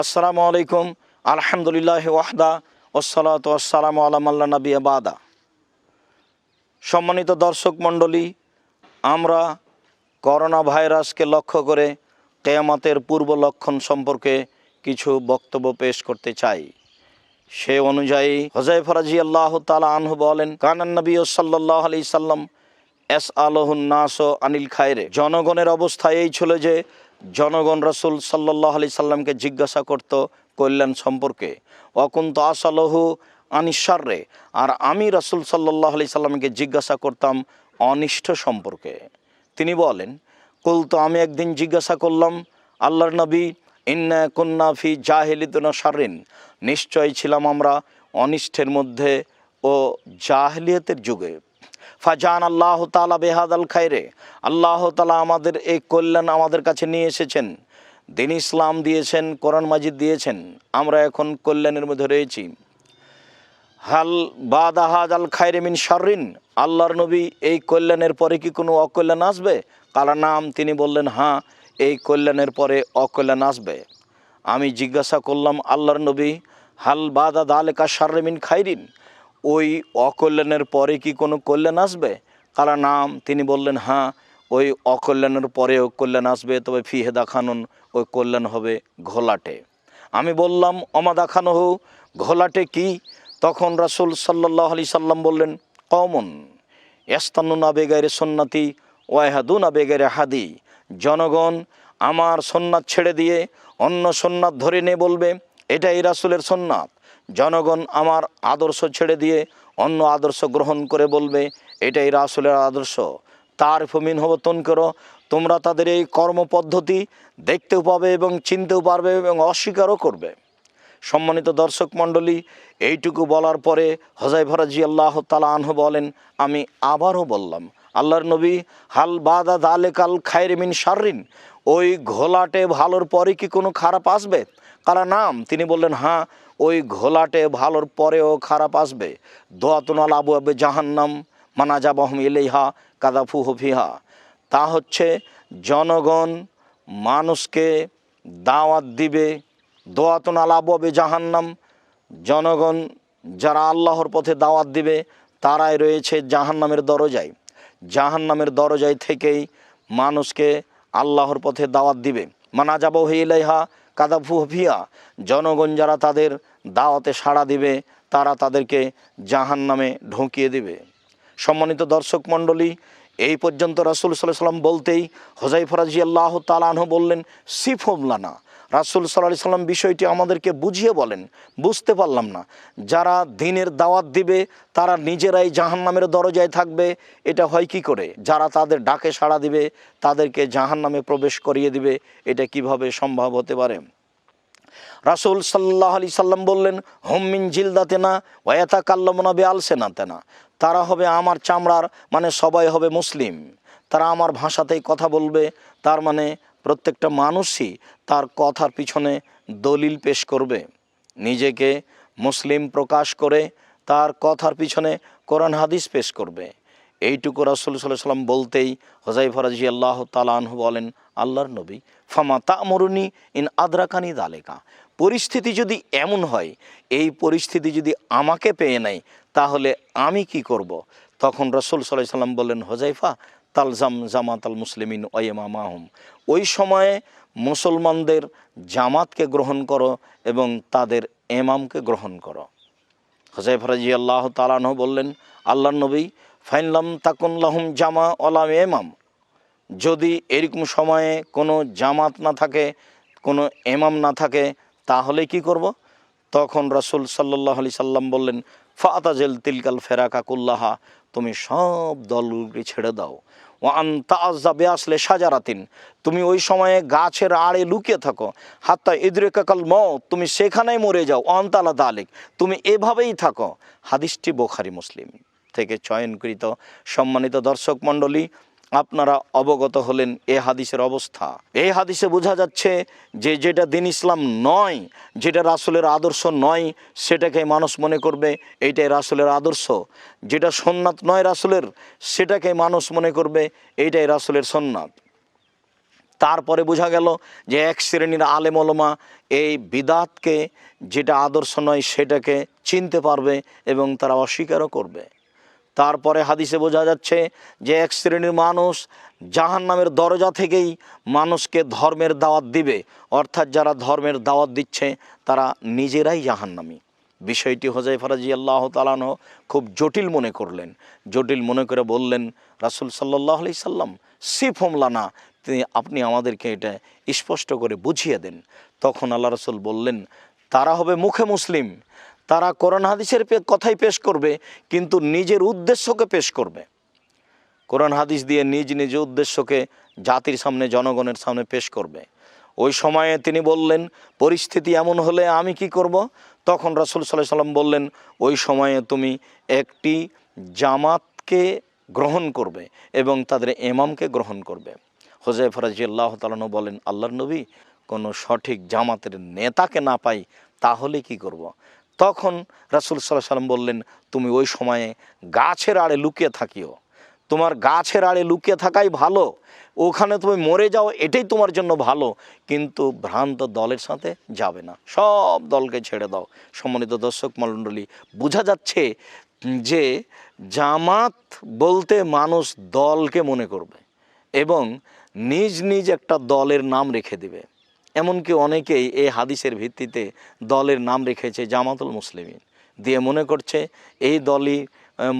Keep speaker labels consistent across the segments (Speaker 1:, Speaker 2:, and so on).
Speaker 1: আসসালামু আলাইকুম, আলহামদুলিল্লাহ ওয়াহদা ওসালাত আসসালাম আল্লাহ নবী বাদা। সম্মানিত দর্শক মণ্ডলী, আমরা করোনা ভাইরাসকে লক্ষ্য করে কেয়ামাতের পূর্ব লক্ষণ সম্পর্কে কিছু বক্তব্য পেশ করতে চাই। সে অনুযায়ী হজাই ফরাজি আল্লাহ তালা আনহু বলেন কানান নবী সাল্লাহ আলি সাল্লাম এস আলহুন নাস ও আনিল খায়রে জনগণের অবস্থা এই ছিল যে জনগণ রসুল সাল্লাহ আলি সাল্লামকে জিজ্ঞাসা করত, কল্যাণ সম্পর্কে, অকুন্ত আসালহু আনিসার্রে আর আমি রসুল সাল্লাহ আলি সাল্লামকে জিজ্ঞাসা করতাম, অনিষ্ট সম্পর্কে? তিনি বলেন কুল তো আমি একদিন জিজ্ঞাসা করলাম, আল্লাহর নবী, ইন্না কন্যা ফি জাহেলিদনা সারিন নিশ্চয় ছিলাম আমরা অনিষ্টের মধ্যে ও জাহলিয়তের যুগে। ফাজান আল্লাহ তালা বেহাদ আল খাইরে। আল্লাহ তালা আমাদের এই কল্যাণ আমাদের কাছে নিয়ে এসেছেন। দিন ইসলাম দিয়েছেন, কোরআন মাজিদ দিয়েছেন, আমরা এখন কল্যাণের মধ্যে রয়েছি। হাল বাদাহাজ আল খাইরে মিন শারিন আল্লাহর নবী এই কল্যাণের পরে কি কোনো অকল্যাণ আসবে? কালা নাম, তিনি বললেন হ্যাঁ এই কল্যাণের পরে অকল্যাণ আসবে। আমি জিজ্ঞাসা করলাম, আল্লাহর নবী, হাল বাদা দালেকা শার্রে মিন খাইরিন ওই অকল্যাণের পরে কি কোনো কল্যাণ আসবে? কালা নাম, তিনি বললেন হ্যাঁ ওই অকল্যাণের পরেও কল্যাণ আসবে, তবে ফিহেদা খানুন ওই কল্যাণ হবে ঘোলাটে। আমি বললাম অমাদা খানো হো ঘোলাটে কি? তখন রাসুল সাল্লাহ আলি সাল্লাম বললেন কমন এস্তানুনা বেগারে সন্নাতি ওয়াহাদুনা বেগারে হাদি। জনগণ আমার সন্ন্যাত ছেড়ে দিয়ে অন্য সন্ন্যাত ধরে নিয়ে বলবে, এটাই রাসুলের সন্ন্যাত জনগণ আমার আদর্শ ছেড়ে দিয়ে অন্য আদর্শ গ্রহণ করে বলবে, এটাই রাসুলের আদর্শ। তার ফমিন হব তন করো। তোমরা তাদের এই কর্মপদ্ধতি দেখতেও পাবে এবং চিনতেও পারবে এবং অস্বীকারও করবে। সম্মানিত দর্শক মণ্ডলী, এইটুকু বলার পরে হজাই ফরাজি আল্লাহ তালা আনহু বলেন, আমি আবারও বললাম, আল্লাহর নবী, হাল বাদা দালে কাল খায়ের মিন শারিন ওই ঘোলাটে ভালোর পরে কি কোনো খারাপ আসবে? কারা নাম। তিনি বললেন হ্যাঁ ওই ঘোলাটে ভালোর পরেও খারাপ আসবে। দোয়াতুনাল আবু আবে জাহান্নাম মানা যাবাহম ইলেহা কাদাফু হফিহা তা হচ্ছে জনগণ মানুষকে দাওয়াত দিবে, দোয়াতুন আলাববে জাহান্নাম। জনগণ যারা আল্লাহর পথে দাওয়াত দিবে, তারাই রয়েছে জাহান্নামের দরজায়। জাহান্নামের দরজায় থেকেই মানুষকে আল্লাহর পথে দাওয়াত দিবে। মানা যাব ইলাইহা কাদাফু হফিয়া জনগণ যারা তাদের দাওয়াতে সাড়া দিবে, তারা তাদেরকে জাহান্নামে ঢুকিয়ে দিবে। সম্মানিত দর্শক মণ্ডলী, এই পর্যন্ত রাসুল সাল্লাহ সাল্লাম বলতেই হোজাই ফরাজি আল্লাহ তালাহ বললেন সিফুল্লানা রাসুল সাল্লাহ সাল্লাম বিষয়টি আমাদেরকে বুঝিয়ে বলেন, বুঝতে পারলাম না। যারা দিনের দাওয়াত দিবে, তারা নিজেরাই জাহান্নামের দরজায় থাকবে। এটা হয় কি করে? যারা তাদের ডাকে সাড়া দিবে, তাদেরকে জাহান্নামে প্রবেশ করিয়ে দিবে। এটা কীভাবে সম্ভব হতে পারে? রাসুল সাল্লাহ আলি সাল্লাম বললেন হোমিন জিলদাতে না ওয়াতা কাল্লমনা বে না। তারা হবে আমার চামড়ার মানে সবাই হবে মুসলিম। তারা আমার ভাষাতেই কথা বলবে। তার মানে প্রত্যেকটা মানুষই তার কথার পিছনে দলিল পেশ করবে। নিজেকে মুসলিম প্রকাশ করে তার কথার পিছনে কোরআন হাদিস পেশ করবে। এইটুকু রাসুল সাল্লাহ সাল্লাম বলতেই হজাই ফরাজি আল্লাহ তালানহু বলেন, আল্লাহর নবী, ফামা তা মরুনি ইন আদ্রাকানি দালেকা পরিস্থিতি যদি এমন হয়, এই পরিস্থিতি যদি আমাকে পেয়ে নেয়, তাহলে আমি কি করব। তখন রসুল সাল্লাহ সাল্লাম বললেন হোজাইফা তালজাম জামাত আল মুসলিমিন ওয়েমা মাহম ওই সময়ে মুসলমানদের জামাতকে গ্রহণ করো এবং তাদের এমামকে গ্রহণ করো। হোজাইফ রাজি আল্লাহ তালানহ বললেন আল্লাহ নবী ফাইনলাম তাকুন লাহুম জামা ওলাম এমাম। যদি এরকম সময়ে কোনো জামাত না থাকে, কোনো এমাম না থাকে, তাহলে কি করব। তখন রাসুল সাল্লাহ আলি সাল্লাম বললেন, ফাতাজেল তিলকাল ফেরাকা কুল্লাহা, তুমি সব দলগুলি ছেড়ে দাও। ও আন্তাজা আসলে সাজারাতিন তুমি ওই সময়ে গাছের আড়ে লুকিয়ে থাকো। হাত্তা ইদরে কাকাল ম তুমি সেখানেই মরে যাও। অন্তালা দালিক, তুমি এভাবেই থাকো। হাদিসটি বোখারি মুসলিম। থেকে চয়নকৃত সম্মানিত দর্শক মণ্ডলী, আপনারা অবগত হলেন এ হাদিসের অবস্থা। এই হাদিসে বোঝা যাচ্ছে যে যেটা দিন ইসলাম নয়, যেটা রাসুলের আদর্শ নয়, সেটাকে মানুষ মনে করবে এইটাই রাসুলের আদর্শ। যেটা সোননাথ নয় রাসুলের, সেটাকে মানুষ মনে করবে এইটাই রাসুলের সোননাথ। তারপরে বোঝা গেল যে এক শ্রেণির আলেম ওলমা এই বিদাতকে যেটা আদর্শ নয় সেটাকে চিনতে পারবে এবং তারা অস্বীকারও করবে। তারপরে হাদিসে বোঝা যাচ্ছে যে এক শ্রেণির মানুষ জাহান নামের দরজা থেকেই মানুষকে ধর্মের দাওয়াত দিবে। অর্থাৎ যারা ধর্মের দাওয়াত দিচ্ছে, তারা নিজেরাই জাহান্নামী। বিষয়টি হোজাই ফরাজি আল্লাহ তালানো খুব জটিল মনে করলেন। জটিল মনে করে বললেন, রাসুল সাল্লাহ আলি সাল্লাম, সিফ হোমলানা তিনি আপনি আমাদেরকে এটা স্পষ্ট করে বুঝিয়ে দেন। তখন আল্লাহ রসুল বললেন, তারা হবে মুখে মুসলিম তারা কোরআন হাদিসের কথাই পেশ করবে, কিন্তু নিজের উদ্দেশ্যকে পেশ করবে। কোরআন হাদিস দিয়ে নিজ নিজ উদ্দেশ্যকে জাতির সামনে, জনগণের সামনে পেশ করবে। ওই সময়ে তিনি বললেন, পরিস্থিতি এমন হলে আমি কি করব? তখন রাসুল সাল্লাহ সাল্লাম বললেন, ওই সময়ে তুমি একটি জামাতকে গ্রহণ করবে এবং তাদের এমামকে গ্রহণ করবে। হোজাই ফরাজি আল্লাহ তালন বলেন, আল্লাহর নবী কোনো সঠিক জামাতের নেতাকে না পাই, তাহলে কি করব। তখন রাসুল সাল্লাহ সাল্লাম বললেন, তুমি ওই সময়ে গাছের আড়ে লুকিয়ে থাকিও। তোমার গাছের আড়ে লুকিয়ে থাকাই ভালো। ওখানে তুমি মরে যাও, এটাই তোমার জন্য ভালো। কিন্তু ভ্রান্ত দলের সাথে যাবে না। সব দলকে ছেড়ে দাও। সম্মানিত দর্শক মণ্ডলী, বোঝা যাচ্ছে যে জামাত বলতে মানুষ দলকে মনে করবে এবং নিজ নিজ একটা দলের নাম রেখে দিবে। এমনকি অনেকেই এই হাদিসের ভিত্তিতে দলের নাম রেখেছে জামাতুল মুসলিমিন। দিয়ে মনে করছে, এই দলই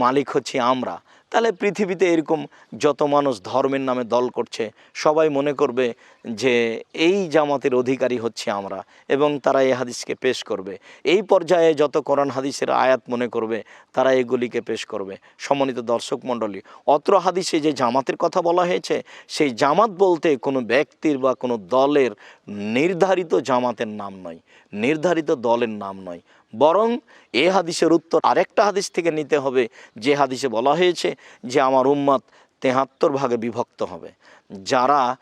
Speaker 1: মালিক হচ্ছি আমরা। তাহলে পৃথিবীতে এরকম যত মানুষ ধর্মের নামে দল করছে, সবাই মনে করবে যে এই জামাতের অধিকারী হচ্ছে আমরা এবং তারা এই হাদিসকে পেশ করবে। এই পর্যায়ে যত কোরআন হাদিসের আয়াত মনে করবে, তারা এগুলিকে পেশ করবে। সমন্বিত দর্শক মণ্ডলী, অত্র হাদিসে যে জামাতের কথা বলা হয়েছে, সেই জামাত বলতে কোনো ব্যক্তির বা কোনো দলের নির্ধারিত জামাতের নাম নয়, নির্ধারিত দলের নাম নয়। বরং এ হাদিসের উত্তর আরেকটা হাদিস থেকে নিতে হবে। যে হাদিসে বলা হয়েছে যে আমার উম্মত তেহাত্তর ভাগে বিভক্ত হবে। যারা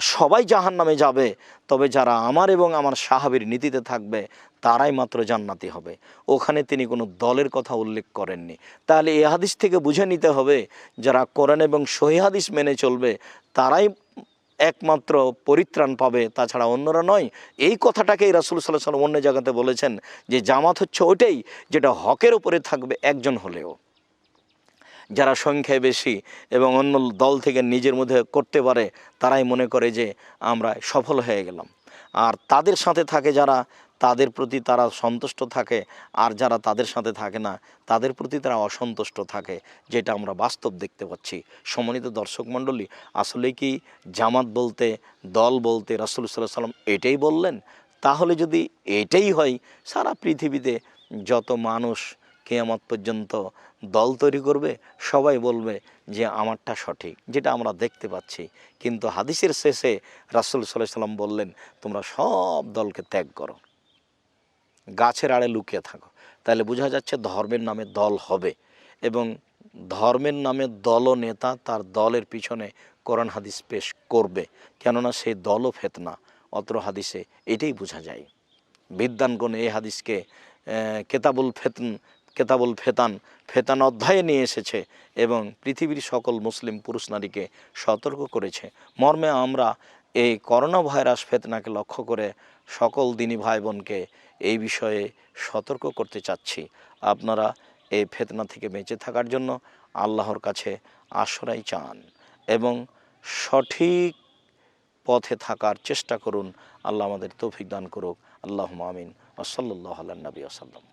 Speaker 1: সবাই জাহান নামে যাবে, তবে যারা আমার এবং আমার সাহাবির নীতিতে থাকবে, তারাই মাত্র জান্নাতি হবে। ওখানে তিনি কোনো দলের কথা উল্লেখ করেননি। তাহলে এ হাদিস থেকে বুঝে নিতে হবে, যারা কোরআন এবং হাদিস মেনে চলবে, তারাই একমাত্র পরিত্রাণ পাবে, তাছাড়া অন্যরা নয়। এই কথাটাকেই রাসুল সাল্লাহ সাল্লাম অন্য জায়গাতে বলেছেন যে, জামাত হচ্ছে ওটাই যেটা হকের উপরে থাকবে একজন হলেও। যারা সংখ্যায় বেশি এবং অন্য দল থেকে নিজের মধ্যে করতে পারে, তারাই মনে করে যে আমরা সফল হয়ে গেলাম। আর তাদের সাথে থাকে যারা, তাদের প্রতি তারা সন্তুষ্ট থাকে, আর যারা তাদের সাথে থাকে না, তাদের প্রতি তারা অসন্তুষ্ট থাকে, যেটা আমরা বাস্তব দেখতে পাচ্ছি। সম্মানিত দর্শক মণ্ডলী, আসলে কি জামাত বলতে, দল বলতে রাসুল সাল্লাহ সাল্লাম এটাই বললেন? তাহলে যদি এটাই হয়, সারা পৃথিবীতে যত মানুষ কেয়ামত পর্যন্ত দল তৈরি করবে, সবাই বলবে যে আমারটা সঠিক, যেটা আমরা দেখতে পাচ্ছি। কিন্তু হাদিসের শেষে রাসুল সাল্লাহ সাল্লাম বললেন, তোমরা সব দলকে ত্যাগ করো। গাছের আড়ে লুকিয়ে থাকো। তাহলে বোঝা যাচ্ছে ধর্মের নামে দল হবে। এবং ধর্মের নামে দল নেতা তার দলের পিছনে কোরআন হাদিস পেশ করবে। কেননা সেই দলও ফেতনা। অত্র হাদিসে এটাই বোঝা যায়। বিদ্যানগণ এই হাদিসকে কেতাবুল ফেতন কেতাবুল ফেতান ফেতান অধ্যায়ে নিয়ে এসেছে এবং পৃথিবীর সকল মুসলিম পুরুষ নারীকে সতর্ক করেছে। মর্মে আমরা এই করোনা ভাইরাস ফেতনাকে লক্ষ্য করে সকল দিনী ভাই বোনকে এই বিষয়ে সতর্ক করতে চাচ্ছি। আপনারা এই ফেতনা থেকে বেঁচে থাকার জন্য আল্লাহর কাছে আশ্রয় চান এবং সঠিক পথে থাকার চেষ্টা করুন। আল্লাহ আমাদের তৌফিক দান করুক। আল্লাহ আমিন। ওসল্লাহ আল্লাহ নবী আসাল্লাম